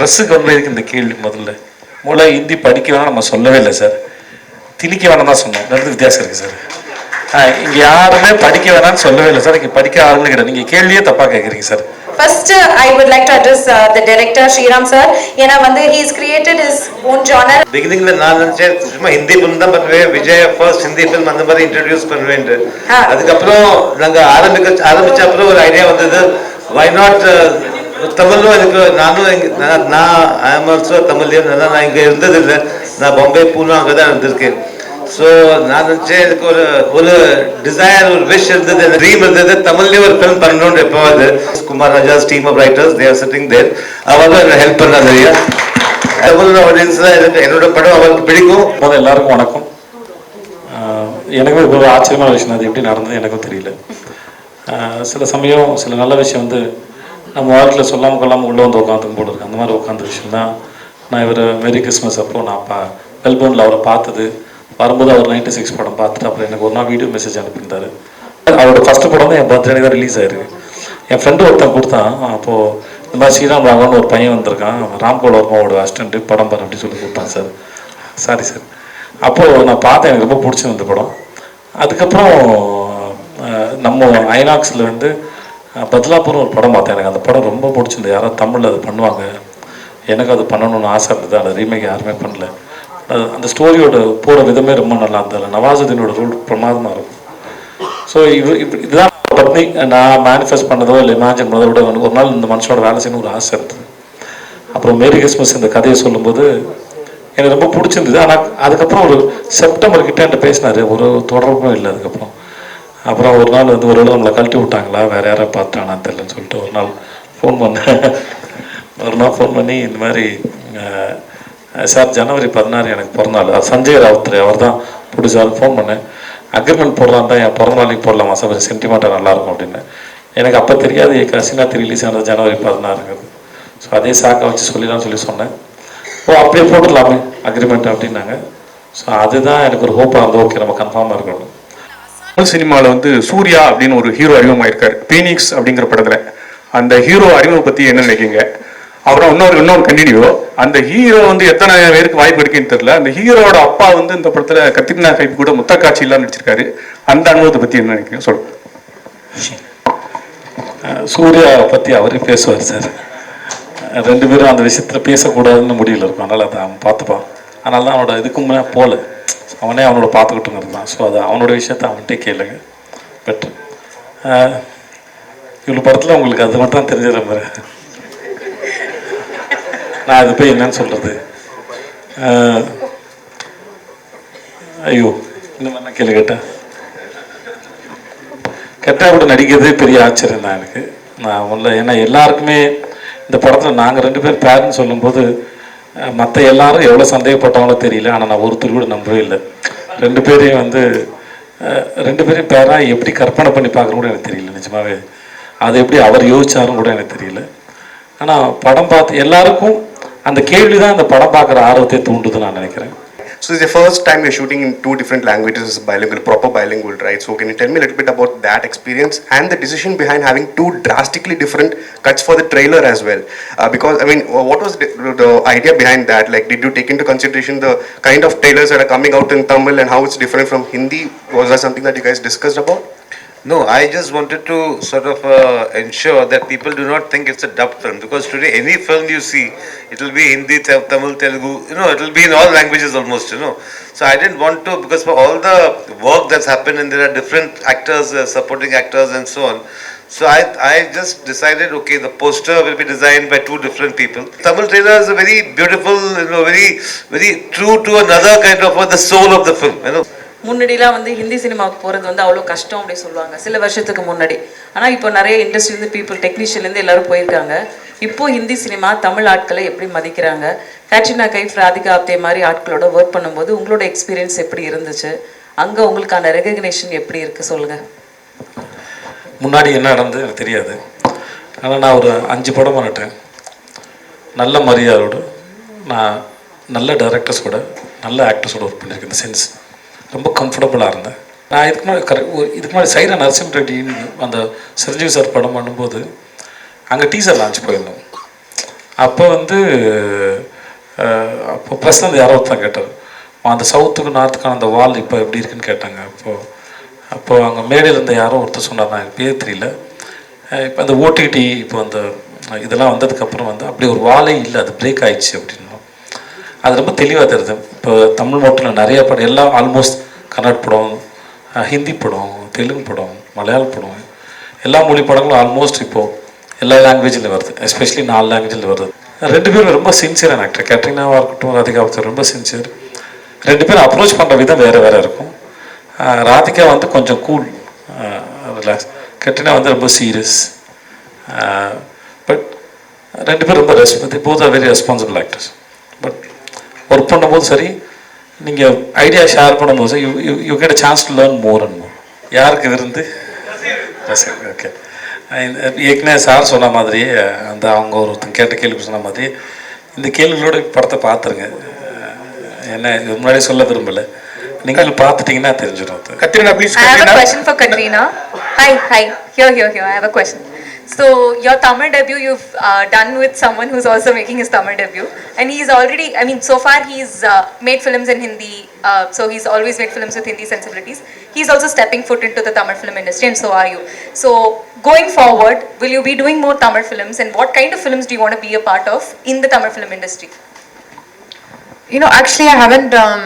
ப்ரெஸ்ஸுக்கு வந்ததுக்கு இந்த கேள்வி முதல்ல? மூளை ஹிந்தி படிக்க வேணாம் நம்ம சொல்லவே இல்லை சார். திணிக்க வேணாம் தான் சொன்னோம். ரெண்டு வித்தியாசம் இருக்குது சார். ஆ இங்கே யாருமே படிக்க வேணாம்னு சொல்லவே இல்லை சார். இங்கே படிக்க ஆளுங்க கிடையாது. நீங்கள் கேள்வியே தப்பாக கேட்குறீங்க sir. I would like to address uh, the director Sriram sir. ஏன்னா வந்து he has created his own genre. பிகினிங்ல நான் நினைச்சேன் சும்மா ஹிந்தி ஃபிலிம் தான் பண்ணுவேன். விஜய் ஃபர்ஸ்ட் ஹிந்தி ஃபிலிம் அந்த மாதிரி இன்ட்ரடியூஸ் பண்ணுவேன்ட்டு. ஆ. அதுக்கப்புறம் நாங்க ஆரம்பிக்க ஆரம்பிச்ச அப்புறம் ஒரு ஐடியா வந்தது. வை நாட் தமிழும் எனக்கு நானும் நான் நான் ஐ எம் ஆல்சோ தமிழ் நான் இங்கே இருந்ததில்லை நான் பாம்பே பூனா அங்கே தான் இருந்திருக்கேன் ஸோ நான் நினச்சேன் எனக்கு ஒரு ஒரு டிசைர் ஒரு விஷ் இருந்தது ட்ரீம் இருந்தது தமிழ்லேயே ஒரு ஃபிலிம் பண்ணணும்னு எப்போவாது Kumar Raja's team of writers there sitting there அவங்க என்ன ஹெல்ப் பண்ணா நிறையா தமிழ் ஆடியன்ஸ் தான் எனக்கு என்னோட படம் அவருக்கு பிடிக்கும் முதல்ல எல்லாருக்கும் வணக்கம் எனக்கும் இப்போ ஒரு ஆச்சரியமான விஷயம் அது எப்படி நடந்தது எனக்கும் தெரியல சில சமயம் சில நல்ல விஷயம் வந்து நம்ம வாழ்க்கையில் சொல்லாமல் கொள்ளாமல் உள்ளே வந்து உட்காந்துக்கும் போல இருக்கு. அந்த மாதிரி உட்காந்து விஷயம்தான். நான் இவர் மேரி கிறிஸ்மஸ் அப்போ நான் பா மெல்போர்னில் அவரை பார்த்தது. வரும்போது அவர் நைன்டி சிக்ஸ் படம் பார்த்துட்டு அப்புறம் எனக்கு ஒரு நாள் வீடியோ மெசேஜ் அனுப்பியிருந்தார். அவரோட ஃபஸ்ட்டு படம் தான் என் பர்த்டே தான் ரிலீஸ் ஆயிருக்கு. என் ஃப்ரெண்டு ஒருத்தன் கொடுத்தான். அப்போது இந்த மாதிரி ஸ்ரீராம் ராகவன் ஒரு பையன் வந்திருக்கான். ராம்கோல் வர்மாவோட அசிஸ்டண்ட்டு படம் பாரு அப்படின்னு சொல்லி கொடுத்தான் சார். சாரி சார் அப்போது நான் பார்த்தேன். எனக்கு ரொம்ப பிடிச்சிருந்த படம். அதுக்கப்புறம் நம்ம ஐநாக்ஸில் வந்து அஹ், பத்லாப்பூர்னு ஒரு படம் பார்த்தேன். எனக்கு அந்த படம் ரொம்ப பிடிச்சிருந்தது. யாராவது தமிழில் அது பண்ணுவாங்க. எனக்கு அது பண்ணணும்னு ஆசை இருந்தது. அந்த ரீமேக் யாருமே பண்ணல. அது அந்த ஸ்டோரியோட போகிற விதமே ரொம்ப நல்லா இருந்தது. நவாசுதீனோட ரோல் பிரமாதமாக இருக்கும். ஸோ இது இப்படி இதுதான் பத்னி நான் மேனிஃபெஸ்ட் பண்ணதோ இல்லை இமேஜின் பண்ணதோ விட ஒரு நாள் இந்த மனுஷனோட வேலை செய்யணும் ஒரு ஆசை இருந்தது. அப்புறம் மேரி கிறிஸ்மஸ் இந்த கதையை சொல்லும்போது எனக்கு ரொம்ப பிடிச்சிருந்தது. ஆனால் அதுக்கப்புறம் ஒரு செப்டம்பர் கிட்ட என்கிட்ட பேசினார். ஒரு தொடர்பும் இல்லை அதுக்கப்புறம். அப்புறம் ஒரு நாள் வந்து ஒரு நம்மளை கழட்டி விட்டாங்களா? வேற யாரை பார்த்தானா? தெரியலன்னு சொல்லிட்டு ஒரு நாள் ஃபோன் பண்ணேன் ஒரு நாள் ஃபோன் பண்ணி இந்த மாதிரி சார் ஜனவரி பதினாறு எனக்கு பிறந்தநாள். அது சஞ்சய் ராவுத்ரே அவர் தான் பிடிச்சாரு ஃபோன் பண்ணேன். அக்ரிமெண்ட் போடலாம் தான் என் பிறந்த நாளைக்கு போடலாமா? சார் ஒரு சென்டிமெண்ட்டாக நல்லாயிருக்கும் அப்படின்னு. எனக்கு அப்போ தெரியாது என் கசினாத்தி ரிலீஸ் ஆனது ஜனவரி பதினாறுங்கிறது. ஸோ அதே சாக்கை வச்சு சொல்லிடலாம்னு சொல்லி சொன்னேன். ஓ அப்படியே போட்டுடலாமே அக்ரிமெண்ட் அப்படின்னாங்க. ஸோ அதுதான் எனக்கு ஒரு ஹோப்பாக இருந்தது. ஓகே நம்ம கன்ஃபார்மாக இருக்கணும். தமிழ் சினிமாவில் வந்து சூர்யா அப்படின்னு ஒரு ஹீரோ அறிமுகமாயிருக்காரு. பீனிக்ஸ் அப்படிங்கிற படத்துல. அந்த ஹீரோ அறிமுகம் பத்தி என்ன நினைக்கீங்க அப்புறம் இன்னொரு இன்னொரு கண்டினியூ அந்த ஹீரோ வந்து எத்தனை பேருக்கு வாய்ப்பு இருக்குன்னு தெரியல. அந்த ஹீரோட அப்பா வந்து இந்த படத்துல கத்திரினா கைப்பு கூட முத்த காட்சியெல்லாம் நடிச்சிருக்காரு. அந்த அனுபவத்தை பத்தி என்ன நினைக்கிறீங்க? சொல்லுங்க. சூர்யா பற்றி அவரே பேசுவார் சார். ரெண்டு பேரும் அந்த விஷயத்தில் பேசக்கூடாதுன்னு முடியல இருக்கும். அதனால் அதை அவன் பார்த்துப்பான். அதனால தான் அவனோட இதுக்கு முன்னே போகல அவனே அவனோட பார்த்துக்கிட்டு இருந்தான் ஸோ அது அவனோட விஷயத்த அவன்கிட்டே கேளுங்க. பெட்ரு இவ்வளோ படத்தில் உங்களுக்கு அது மட்டும் தான் தெரிஞ்ச மாதிரி நான் அது போய் என்னன்னு சொல்கிறது ஐயோ இந்த மாதிரி நான் கேள்வி கேட்டேன் கெட்டா கூட நடிக்கிறதே பெரிய ஆச்சரியம் தான் எனக்கு. நான் உள்ள ஏன்னா எல்லாருக்குமே இந்த படத்தில் நாங்கள் ரெண்டு பேர் பேருன்னு சொல்லும்போது மற்ற எல்லாரும் எவ்வளோ சந்தேகப்பட்டவங்களோ தெரியல ஆனால் நான் ஒருத்தர் கூட நம்பவே இல்லை. ரெண்டு பேரையும் வந்து ரெண்டு பேரையும் பேராக எப்படி கற்பனை பண்ணி பார்க்குறோம் கூட எனக்கு தெரியல நிஜமாவே. அது எப்படி அவர் யோசிச்சாரும் கூட எனக்கு தெரியல. ஆனால் படம் பார்த்து எல்லாருக்கும் அந்த கேள்வி தான் அந்த படம் பார்க்குற ஆர்வத்தை தூண்டுதுன்னு நான் நினைக்கிறேன். So it's the first time you're shooting in two different languages, bilingual, proper bilingual, right? So can you tell me a little bit about that experience and the decision behind having two drastically different cuts for the trailer as well? Uh, because I mean, what was the, the idea behind that? Like, did you take into consideration the kind of trailers that are coming out in Tamil and how it's different from Hindi? Was that something that you guys discussed about? No, I just wanted to sort of uh, ensure that people do not think it's a dubbed film because today any film you see, it will be Hindi, Tam- Tamil, Telugu, you know, it will be in all languages almost, you know. So I didn't want to because for all the work that's happened and there are different actors, uh, supporting actors and so on. So I, I just decided, okay, the poster will be designed by two different people. Tamil trailer is a very beautiful, you know, very, very true to another kind of uh, the soul of the film, you know. முன்னாடிலாம் வந்து ஹிந்தி சினிமாவுக்கு போகிறது வந்து அவ்வளோ கஷ்டம் அப்படின்னு சொல்லுவாங்க. சில வருஷத்துக்கு முன்னாடி. ஆனால் இப்போ நிறைய இண்டஸ்ட்ரிலேருந்து பீப்புள் டெக்னீஷியன்லேருந்து எல்லாரும் போயிருக்காங்க. இப்போது ஹிந்தி சினிமா தமிழ் ஆட்களை எப்படி மதிக்கிறாங்க? கேட்ரினா கைஃப் ராதிகா ஆப்தே மாதிரி ஆட்களோட ஒர்க் பண்ணும்போது உங்களோட எக்ஸ்பீரியன்ஸ் எப்படி இருந்துச்சு? அங்கே உங்களுக்கான ரெகக்னேஷன் எப்படி இருக்குது சொல்லுங்கள் முன்னாடி என்ன நடந்தது எனக்கு தெரியாது. ஆனால் நான் ஒரு அஞ்சு படம் பண்ணிட்டேன். நல்ல மரியாதையோடு நான் நல்ல டைரக்டர்ஸ் கூட நல்ல ஆக்டர்ஸோட ஒர்க் பண்ணியிருக்கேன் இந்த சென்ஸ் ரொம்ப கம்ஃபர்டபுளாக இருந்தேன். நான் இதுக்கு முன்னாடி கரெக்ட் இதுக்கு முன்னாடி சைரா நரசிம்ம ரெட்டின்னு அந்த சிரஞ்சீவி சார் படம் பண்ணும்போது அங்கே டீசர் லான்ச் போயிருந்தோம். அப்போ வந்து அப்போ அப்போ வந்து யாரோ தான் கேட்டார் அந்த சவுத்துக்கு நார்த்துக்கான அந்த வால் இப்போ எப்படி இருக்குன்னு கேட்டாங்க. அப்போது அப்போது அங்கே மேடையில் இருந்த யாரோ ஒருத்தர் சொன்னார் நான் எனக்கு பேர் தெரியல. இப்போ அந்த ஓடிடி இப்போ அந்த இதெல்லாம் வந்ததுக்கப்புறம் வந்து அப்படி ஒரு வாலே இல்லை அது பிரேக் ஆயிடுச்சு அப்படின்னு. அது ரொம்ப தெளிவாக தெரியுது. இப்போ தமிழ் மட்டும் இல்லை நிறைய படம் எல்லாம் ஆல்மோஸ்ட் கன்னட படம் ஹிந்தி படம் தெலுங்கு படம் மலையாள படம் எல்லா மொழி படங்களும் ஆல்மோஸ்ட் இப்போது எல்லா லாங்குவேஜில் வருது. எஸ்பெஷலி நாலு லாங்குவேஜில் வருது. ரெண்டு பேரும் ரொம்ப சின்சியரான ஆக்டர் கேட்ரினாவாக இருக்கட்டும் ராதிகா ஒருத்தர் ரொம்ப சின்சியர் ரெண்டு பேரும் அப்ரோச் பண்ணுற விதம் வேறு வேறு இருக்கும். ராதிகா வந்து கொஞ்சம் கூல் ரிலாக்ஸ் கேட்ரினா வந்து ரொம்ப சீரியஸ் பட் ரெண்டு பேரும் ரொம்ப response both are very responsible actors work பண்ணும்போது சரி நீங்கள் ஐடியா ஷேர் பண்ணும்போது you you you get chance to learn more and more யாருக்கு இது இருந்து? ஓகே ஏற்கனவே சார் சொன்ன மாதிரி அந்த அவங்க ஒருத்தங்க கேட்ட கேள்வி சொன்ன மாதிரி இந்த கேள்விகளோட படத்தை பார்த்துருங்க. என்ன இது முன்னாடியே சொல்ல விரும்பலை. நீங்கள் பார்த்துட்டீங்கன்னா தெரிஞ்சிடும் அது Katrina please I have a Katrina question for Katrina. Hi, hi. Here, here, here. I have a question. So, your Tamil debut you've uh, done with someone who's also making his Tamil debut, and he's already. I mean, so far he's uh, made films in Hindi. Uh, so he's always made films with Hindi sensibilities. He's also stepping foot into the Tamil film industry, and so are you. So, going forward, will you be doing more Tamil films, and what kind of films do you want to be a part of in the Tamil film industry? You know, actually, I haven't um,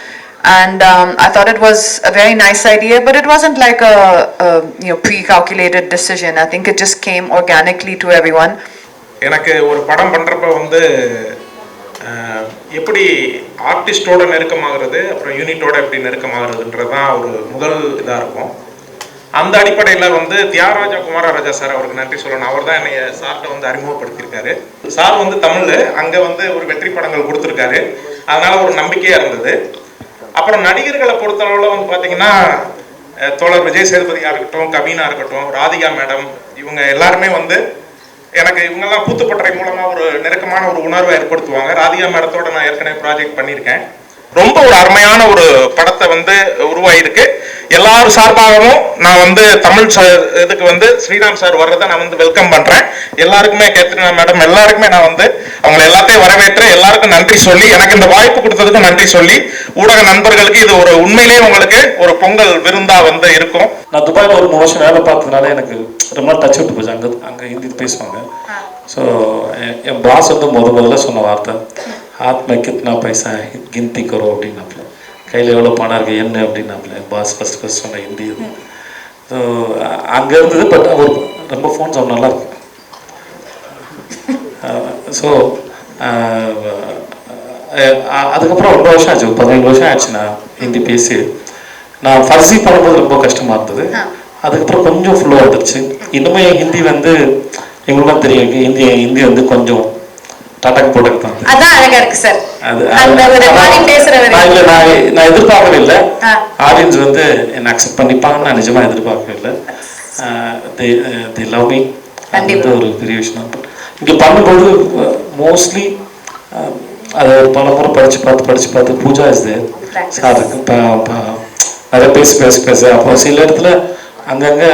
and um, I thought it was a very nice idea, but it wasn't like a, a you know pre-calculated decision. I think it just came organically to everyone. எனக்கு ஒரு படம் பண்ணுறப்ப வந்து எப்படி ஆர்டிஸ்டோட நெருக்கமாகிறது அப்புறம் யூனிட்டோட எப்படி நெருக்கமாகிறதுன்றது தான் ஒரு முதல் இதாக இருக்கும். அந்த அடிப்படையில் வந்து தியாகராஜா குமாரராஜா சார் அவருக்கு நன்றி சொல்லணும். அவர் தான் என்னைய சார்கிட்ட வந்து அறிமுகப்படுத்தியிருக்காரு. சார் வந்து தமிழ் அங்கே வந்து ஒரு வெற்றி படங்கள் கொடுத்துருக்காரு. அதனால ஒரு நம்பிக்கையாக இருந்தது. அப்புறம் நடிகர்களை பொறுத்தளவில் வந்து பார்த்தீங்கன்னா தோழர் விஜய் சேதுபதியாக இருக்கட்டும் கவினா இருக்கட்டும் ராதிகா மேடம் இவங்க எல்லாருமே வந்து எனக்கு இவங்கெல்லாம் கூத்துப்பட்டறை மூலமாக ஒரு நெருக்கமான ஒரு உணர்வை ஏற்படுத்துவாங்க. ராதிகா மேடத்தோட நான் ஏற்கனவே ப்ராஜெக்ட் பண்ணியிருக்கேன். ரொம்ப ஒரு அருமையான ஒரு படத்தை வந்து உருவாயிருக்கு. எல்லாரும் சார்பாகவும் நான் வந்து தமிழ் சார் இதுக்கு வந்து ஸ்ரீராம் சார் வர்றதை நான் வந்து வெல்கம் பண்றேன். எல்லாருக்குமே கேத்ரினா மேடம் எல்லாருக்குமே நான் வந்து அவங்களை எல்லாத்தையும் வரவேற்று எல்லாருக்கும் நன்றி சொல்லி எனக்கு இந்த வாய்ப்பு கொடுத்ததுக்கு நன்றி சொல்லி ஊடக நண்பர்களுக்கு இது ஒரு உண்மையிலேயே உங்களுக்கு ஒரு பொங்கல் விருந்தா வந்து இருக்கும். நான் துபாயில் ஒரு மூணு வருஷம் வேலை பார்த்ததுனால எனக்கு ரொம்ப நாள் டச் விட்டு போச்சு. அங்கே அங்கே ஹிந்தி பேசுவாங்க. ஸோ என் பாஸ் வந்து முத முதல்ல சொன்ன வார்த்தை. ஆத்ம கித்னா பைசா கிந்தி கரோ அப்படின்னாப்புல. கையில் எவ்வளோ பணம் இருக்கு என்ன அப்படின்னாப்புல. பாஸ் ஃபஸ்ட் ஃபஸ்ட் சொன்ன ஹிந்தி இது. ஸோ அங்கே இருந்தது பட் அவர் ரொம்ப ஃபோன்ஸ் அவன் நல்லா இருக்கு ஸோ அதுக்கப்புறம் ரொம்ப வருஷம் ஆச்சு. பதினேழு வருஷம் ஆச்சு நான் ஹிந்தி பேசி. நான் ஃபர்ஸி பண்ணும்போது ரொம்ப கஷ்டமா இருந்தது. அதுக்கப்புறம் கொஞ்சம் ஃபுல்லாக வந்துருச்சு. இன்னுமே ஹிந்தி வந்து எங்களுக்கும் தெரியும். ஹிந்தி ஹிந்தி வந்து கொஞ்சம் டாட்டாக்கு போட்டுக்கு தான் அதான் அழகா இருக்கு சார். அது அந்த ஒரு மாதிரி பேசுறவர் நான் இல்ல நான் நான் எதிர்பார்க்கவே இல்லை. ஆடியன்ஸ் வந்து என்ன அக்செப்ட் பண்ணிப்பாங்கன்னு நான் நிஜமா எதிர்பார்க்கவே இல்லை. தி லவ் மீ ஒரு பெரிய விஷயம் தான். இங்கே பண்ணும்போது மோஸ்ட்லி அதை பல முறை படிச்சு பார்த்து படிச்சு பார்த்து பூஜா இஸ் தேர் சார் நிறைய பேசி பேசி பேச அப்போ சில இடத்துல அங்கங்கே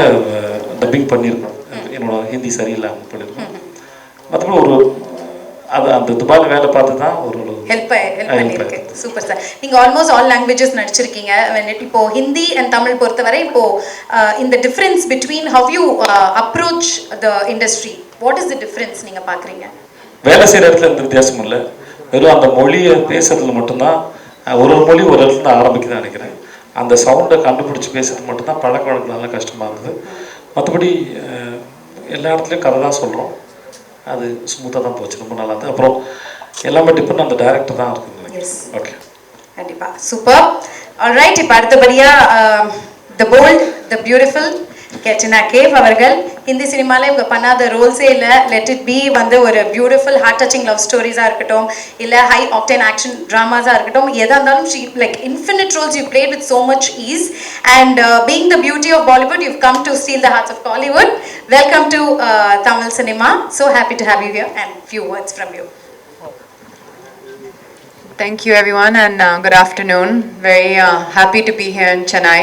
டப்பிங் பண்ணியிருக்கோம். என்னோட ஹிந்தி சரியில்லாமல் பண்ணியிருக்கோம் மற்றபடி ஒரு அது அந்த துபாயில் வேலை பார்த்து தான் ஒரு ஹெல்ப் ஹெல்ப் Help பண்ணிருக்கு சூப்பர் சார் நீங்க ஆல்மோஸ்ட் ஆல் லாங்குவேஜஸ் நடிச்சிருக்கீங்க. இப்போ ஹிந்தி அண்ட் தமிழ் பொறுத்தவரை இப்போ இந்த difference between how you approach the industry what is the difference நீங்க பாக்குறீங்க? வேலை செய்கிற இடத்துல எந்த வித்தியாசமும் இல்லை. வெறும் அந்த மொழியை பேசுறதுல மட்டும்தான் ஒரு ஒரு மொழி ஒரு இடத்துல ஆரம்பிக்குதுன்னு நினைக்கிறேன். அந்த சவுண்டை கண்டுபிடிச்சி பேசுறது மட்டும்தான் பழக்க வழக்கம் நல்லா கஷ்டமாக இருந்தது மற்றபடி எல்லா இடத்துலையும் கதை தான் சொல்கிறோம் அது ஸ்மூத்தாக தான் போச்சு. ரொம்ப நல்லா இருந்தது. அப்புறம் எல்லாமே டிபெண்ட் அந்த டைரக்டர் தான் இருக்குது Yes. ஓகே கண்டிப்பா. சூப்பர் ஆல்ரைட் இப்போ அடுத்தபடியா the bold the beautiful Katrina Kaif அவர்கள் ஹிந்தி சினிமால இவங்க பண்ணாத ரோல்ஸே இல்லை லெட் இட் பி வந்து ஒரு பியூட்டிஃபுல் ஹார்ட் டச்சிங் லவ் ஸ்டோரிஸாக இருக்கட்டும் இல்லை ஹை ஆக்டைன் ஆக்ஷன் ட்ராமாஸாக இருக்கட்டும் எதாக இருந்தாலும் she like infinite roles you played with so much ease and being the beauty of Bollywood you come to to the hearts of of welcome to Tamil cinema Tamil happy to have you have and few words from you Thank you, everyone, and uh, good afternoon. Very uh, happy to be here in Chennai.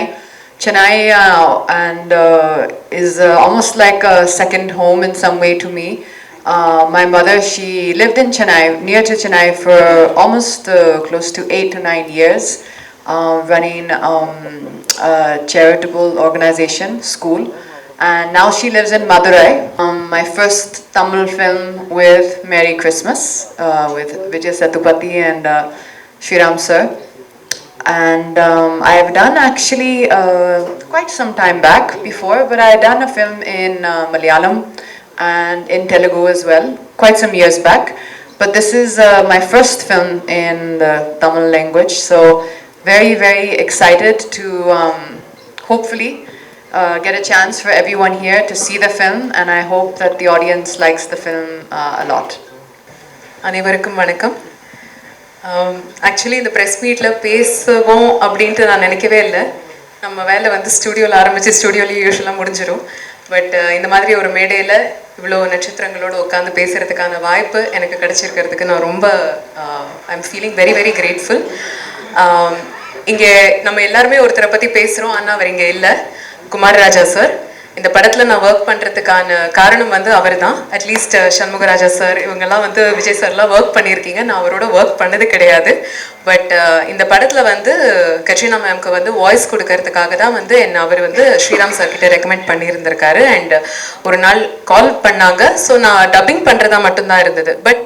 Chennai uh, and uh, is uh, almost like a second home in some way to me. Uh, my mother, she lived in Chennai, near to Chennai, for almost uh, close to eight to nine years, uh, running um, a charitable organization, school. And now she lives in Madurai. Um, my first Tamil film with Merry Christmas with Vijay Sethupathi and Shriram sir And um, I have done actually uh, quite some time back before, but I had done a film in uh, Malayalam and in Telugu as well, quite some years back. But this is uh, my first film in the Tamil language, so very, very excited to um, hopefully uh, get a chance for everyone here to see the film, and I hope that the audience likes the film uh, a lot. அனைவருக்கும் வணக்கம் Um, actually இந்த press மீட்டில் பேசுவோம் அப்படின்ட்டு நான் நினைக்கவே இல்லை. நம்ம வேலை வந்து ஸ்டுடியோவில் ஆரம்பித்து ஸ்டுடியோலேயே யூஸ்வலாக முடிஞ்சிடும் பட் uh, இந்த மாதிரி ஒரு மேடையில் இவ்வளோ நட்சத்திரங்களோடு உட்காந்து பேசுகிறதுக்கான வாய்ப்பு எனக்கு கிடச்சிருக்கிறதுக்கு நான் ரொம்ப I am feeling very very grateful இங்கே நம்ம எல்லாருமே ஒருத்தரை பற்றி பேசுகிறோம் ஆனால் அவர் இங்கே இல்லை. குமார் ராஜா சார் இந்த படத்தில் நான் ஒர்க் பண்ணுறதுக்கான காரணம் வந்து அவர் தான் அட்லீஸ்ட் சண்முகராஜா சார் இவங்கெல்லாம் வந்து விஜய் சார்லாம் ஒர்க் பண்ணியிருக்கீங்க. நான் அவரோட ஒர்க் பண்ணது கிடையாது. பட் இந்த படத்தில் வந்து கட்ரினா மேம்க்கு வந்து வாய்ஸ் கொடுக்கறதுக்காக தான் வந்து என்ன அவர் வந்து ஸ்ரீராம் சார் கிட்ட ரெக்கமெண்ட் பண்ணியிருந்திருக்காரு. அண்ட் ஒரு நாள் கால் பண்ணாங்க. ஸோ நான் டப்பிங் பண்ணுறதா மட்டும்தான் இருந்தது. பட்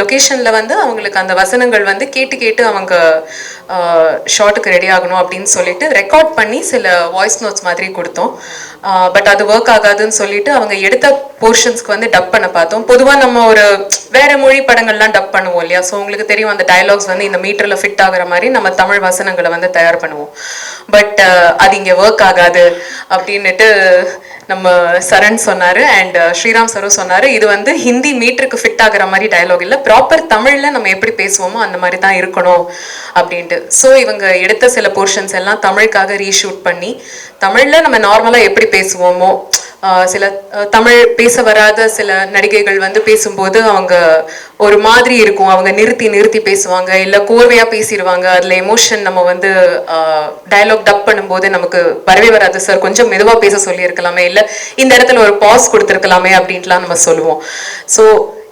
லொக்கேஷனில் வந்து அவங்களுக்கு அந்த வசனங்கள் வந்து கேட்டு கேட்டு அவங்க ஷார்ட்டுக்கு ரெடி ஆகணும் அப்படின்னு சொல்லிட்டு ரெக்கார்ட் பண்ணி சில வாய்ஸ் நோட்ஸ் மாதிரி கொடுத்தோம். பட் அது ஒர்க் ஆகாதுன்னு சொல்லிட்டு அவங்க எடுத்த போர்ஷன்ஸ்க்கு வந்து டப் பண்ண பார்த்தோம். பொதுவாக நம்ம ஒரு வேற மொழி படங்கள்லாம் டப் பண்ணுவோம் இல்லையா? ஸோ உங்களுக்கு தெரியும் அந்த டைலாக்ஸ் வந்து இந்த மீட்டரில் ஃபிட் ஆகுற மாதிரி நம்ம தமிழ் வசனங்களை வந்து தயார் பண்ணுவோம். பட் அது இங்கே ஒர்க் ஆகாது அப்படின்னுட்டு நம்ம சரண் சொன்னாரு அண்ட் uh, ஸ்ரீராம் சரோ சொன்னாரு. இது வந்து ஹிந்தி மீட்டருக்கு ஃபிட் ஆகிற மாதிரி டயலாக் இல்லை. ப்ராப்பர் தமிழ்ல நம்ம எப்படி பேசுவோமோ அந்த மாதிரி தான் இருக்கணும் அப்படின்ட்டு. ஸோ இவங்க எடுத்த சில போர்ஷன்ஸ் எல்லாம் தமிழுக்காக ரீஷூட் பண்ணி தமிழ்ல நம்ம நார்மலா எப்படி பேசுவோமோ சில தமிழ் பேச வராத சில நடிகைகள் வந்து பேசும்போது அவங்க ஒரு மாதிரி இருக்கும். அவங்க நிறுத்தி நிறுத்தி பேசுவாங்க. இல்லை கோர்வையாக பேசிடுவாங்க. அதில் எமோஷன் நம்ம வந்து டயலாக் டப் பண்ணும்போது நமக்கு வரவே வராது. சார் கொஞ்சம் மெதுவாக பேச சொல்லியிருக்கலாமே. இல்லை இந்த இடத்துல ஒரு பாஸ் கொடுத்துருக்கலாமே அப்படின்ட்டுலாம் நம்ம சொல்லுவோம். ஸோ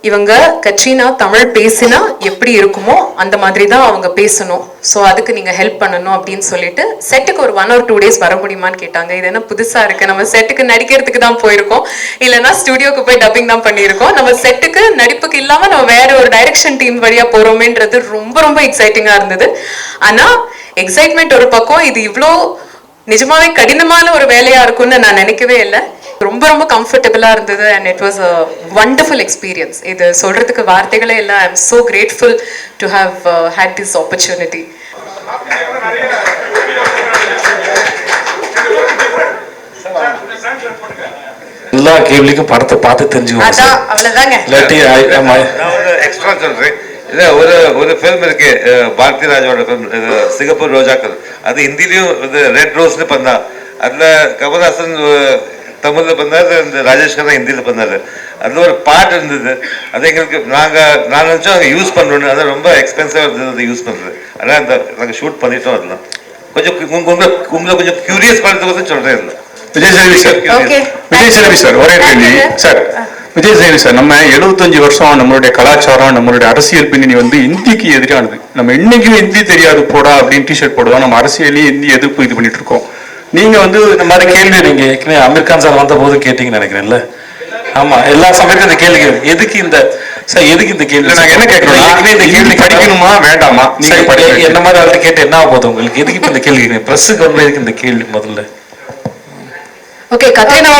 இவங்க கட்சினா தமிழ் பேசினா எப்படி இருக்குமோ அந்த மாதிரி தான் அவங்க பேசணும். ஸோ அதுக்கு நீங்கள் ஹெல்ப் பண்ணணும் அப்படின்னு சொல்லிட்டு செட்டுக்கு ஒரு ஒன் ஆர் டூ டேஸ் வர முடியுமான்னு கேட்டாங்க. இது என்ன புதுசாக இருக்குது நம்ம செட்டுக்கு நடிக்கிறதுக்கு தான் போயிருக்கோம். இல்லைன்னா ஸ்டுடியோக்கு போய் டப்பிங் தான் பண்ணியிருக்கோம். நம்ம செட்டுக்கு நடிப்புக்கு இல்லாமல் நம்ம வேற ஒரு டைரக்ஷன் டீம் வழியாக போகிறோமேன்றது ரொம்ப ரொம்ப எக்ஸைட்டிங்காக இருந்தது. ஆனால் எக்ஸைட்மெண்ட் ஒரு பக்கம். இது இவ்வளோ நிஜமாவே கடினமான ஒரு வேலையா இருக்கும்னு நான் நினைக்கவே இல்லை. ரொம்ப ரொம்ப கம்ஃபர்டபுளா இருந்தது and it was a wonderful experience இது சொல்றதுக்கு வார்த்தைகளே இல்லை. I am so grateful to have had this opportunity எல்லா கேள்விக்கும் படத்தை பார்த்து தெரிஞ்சுக்கோங்க இல்ல ஒரு ஒரு ஃபிலிம் இருக்கு பாரதி ராஜாவோட ஃபிலிம் சிங்கப்பூர் ரோஜாக்கள். அது ஹிந்திலையும் இது ரெட் ரோஸ்னு பண்ணா. அதுல கமல்ஹாசன் தமிழ்ல பண்ணாரு இந்த ராஜேஷ் கண்ணா ஹிந்தியில பண்ணாரு. அதுல ஒரு பாட்டு இருந்தது. அது எங்களுக்கு நாங்க நான் நினைச்சோம் அங்க யூஸ் பண்ணணும்னு. அது ரொம்ப எக்ஸ்பென்சிவா இருந்தது அதை யூஸ் பண்றது. ஆனா அந்த நாங்க ஷூட் பண்ணிட்டோம் அதெல்லாம். கொஞ்சம் உங்க உங்களை உங்களை கொஞ்சம் கியூரியஸ் பண்ணுறதுக்கு சொல்றேன் இதுல விஜய் சார். விஜய் சேவி சார் ஒரே கேள்வி. சார் விஜய் சேவி சார் நம்ம 75 வருஷம் நம்மளுடைய கலாச்சாரம் நம்மளுடைய அரசியல் பின்னணி வந்து இந்திக்கு எதிரானது. நம்ம இன்னைக்கும் இந்தி தெரியாது போடா அப்படின்னு டிஷர்ட் போடுவோம். நம்ம அரசியலையும் இந்தி எதிர்ப்பு இது பண்ணிட்டு இருக்கோம். நீங்க வந்து இந்த மாதிரி கேள்வி நீங்க ஏற்கனவே அமீர் கான் சார் வந்த போது கேட்டீங்கன்னு நினைக்கிறேன்ல. ஆமா எல்லா சமயத்துக்கும் இந்த கேள்வி எதுக்கு இந்த சார் எதுக்கு இந்த கேள்வி? நாங்க என்ன கேட்கிறோம் ஏற்கனவே இந்த கேள்வி படிக்கணுமா? வேண்டாமா? நீங்க படிக்க என்ன மாதிரி ஆள்கிட்ட கேட்டு என்ன போகுது உங்களுக்கு? எதுக்கு இந்த கேள்வி ப்ரெஸ்ஸுக்கு வந்து எதுக்கு இந்த கேள்வி முதல்ல. Okay Katrina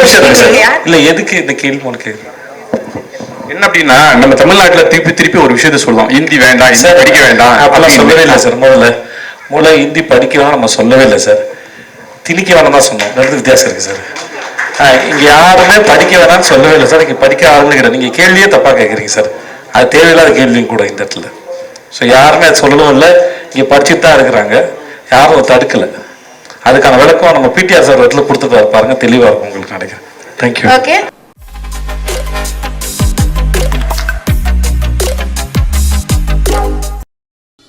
question sir. இல்ல எதுக்கு இந்த கேள்வி உனக்கு என்ன அப்படின்னா நம்ம தமிழ்நாட்டுல திருப்பி திருப்பி ஒரு விஷயத்த சொல்லலாம் இந்தி வேண்டாம் இந்தி படிக்க வேண்டாம் அப்பெல்லாம். சொல்லவே இல்லை சார் முதல்ல. முதல்ல ஹிந்தி படிக்கலாம் நம்ம சொல்லவே இல்லை சார். திணிக்க வேணாம் தான் சொன்னோம் ரெண்டு வித்தியாசம் இருக்குது சார். ஆஹ் இங்க யாருமே படிக்க வேணாம்னு சொல்லவே இல்லை சார். இங்க படிக்க ஆரம்பிச்சு கிடையாது நீங்க கேள்வியே தப்பா கேட்குறீங்க சார். அது தேவையில்லாத கேள்வியும் கூட இந்த இடத்துல. ஸோ யாருமே அது சொல்லவும் இல்லை. இங்க படிச்சுட்டு தான் இருக்கிறாங்க. யாரும் தடுக்கல. அதுக்கான விளக்கம் நம்ம பிடிஆர் சார் இடத்துல கொடுத்துட்டு பாருங்க தெளிவா இருக்கும் உங்களுக்கு நினைக்கிறேன். தேங்க்யூ ஓகே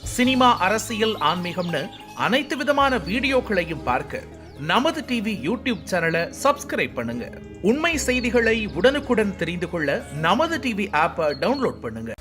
சினிமா அரசியல் ஆன்மீகம்னு அனைத்து விதமான வீடியோக்களையும் பார்க்க நமது டிவி யூடியூப் சேனலை சப்ஸ்கிரைப் பண்ணுங்க. உண்மை செய்திகளை உடனுக்குடன் தெரிந்து கொள்ள நமது டிவி ஆப்பை டவுன்லோட் பண்ணுங்க.